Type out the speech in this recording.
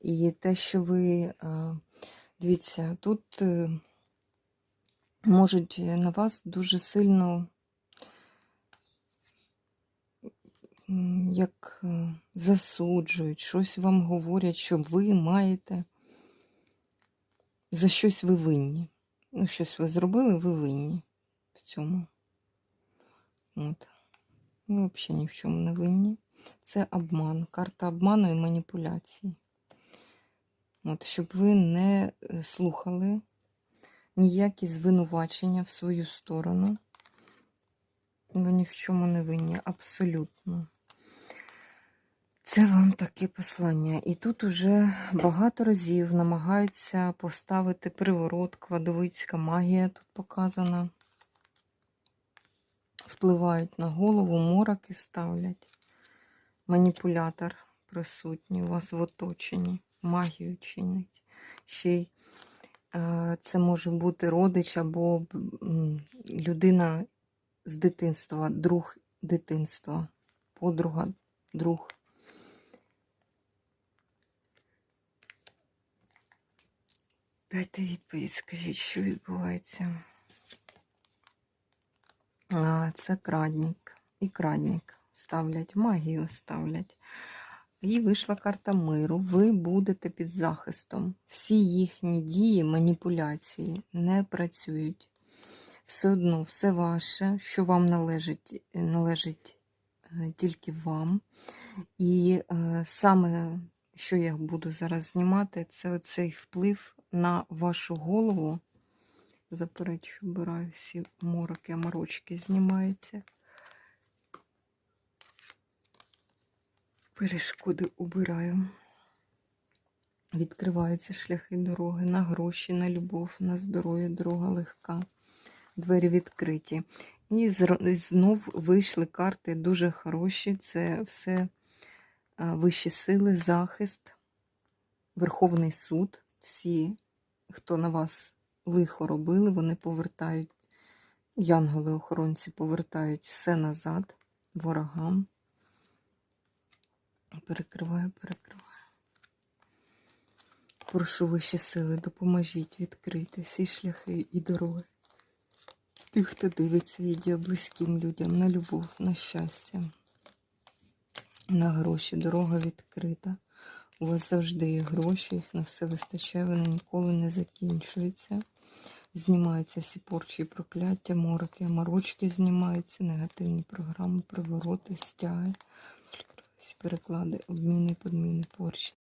І те, що ви, е, дивіться, тут е, можуть на вас дуже сильно як е, засуджують, щось вам говорять, що ви маєте за щось ви винні. Ну, щось ви зробили, ви винні в цьому. От. Ви взагалі ні в чому не винні. Це обман, карта обману і маніпуляцій. От, щоб ви не е, слухали ніякі звинувачення в свою сторону. Ви ні в чому не винні, абсолютно. Це вам таке послання. І тут уже багато разів намагаються поставити приворот, кладовицька магія тут показана. Впливають на голову, мороки ставлять. Маніпулятор присутній у вас в оточенні, магію чинить. Ще й е, це може бути родич або людина з дитинства, друг дитинства, подруга, друг. Дайте відповідь, скажіть, що відбувається. А, це крадник. І крадник ставлять, магію ставлять. І вийшла карта миру. Ви будете під захистом. Всі їхні дії, маніпуляції не працюють. Все одно, все ваше, що вам належить, належить е, тільки вам. І е, саме, що я буду зараз знімати, це оцей вплив на вашу голову. Заперечу, обираю всі мороки, морочки знімаються. Перешкоди убираю. Відкриваються шляхи дороги на гроші, на любов, на здоров'я, дорога легка. Двері відкриті. І знов вийшли карти дуже хороші. Це все вищі сили, захист, Верховний суд. Всі, хто на вас лихо робили, вони повертають, янголи-охоронці повертають все назад ворогам. Перекриваю, перекриваю. Прошу вищі сили, допоможіть відкрити всі шляхи і дороги. Тих, хто дивиться відео близьким людям на любов, на щастя, на гроші. Дорога відкрита. У вас завжди є гроші, їх на все вистачає, вони ніколи не закінчуються. Знімаються всі порчі і прокляття, мороки, морочки знімаються, негативні програми, привороти, стяги, всі переклади, обміни, подміни, порчі.